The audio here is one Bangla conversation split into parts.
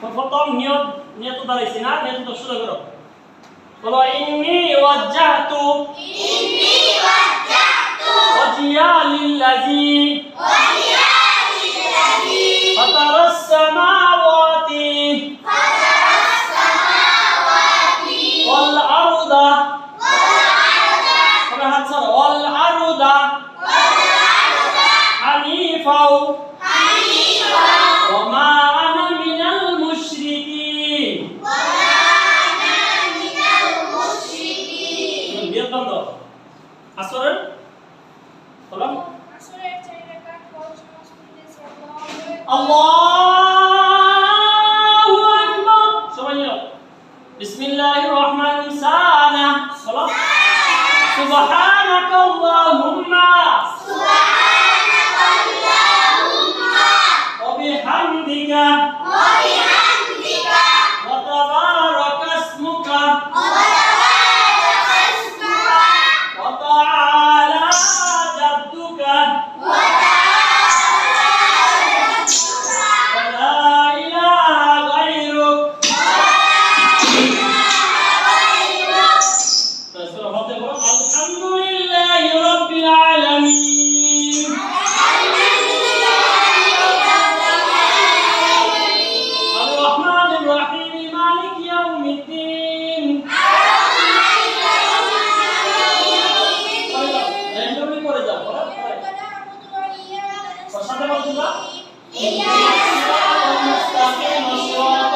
প্রথম নিয়ত নিয়ত দাঁড়াইছি না নিয়ত সোজা করো। বলো ইন্নি ওয়াজ্জাহতু ইন্নি নিয়ত বন্ধ আসরের কলম? আসরের চাইরে কাট ফল সমাজ আল্লাহ! صدق الله إن الإسلام مستقيم صراط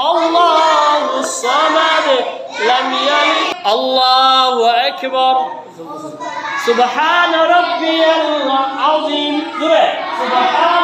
الله الصمد لم يلد. الله أكبر. سبحان ربي العظيم. سبحان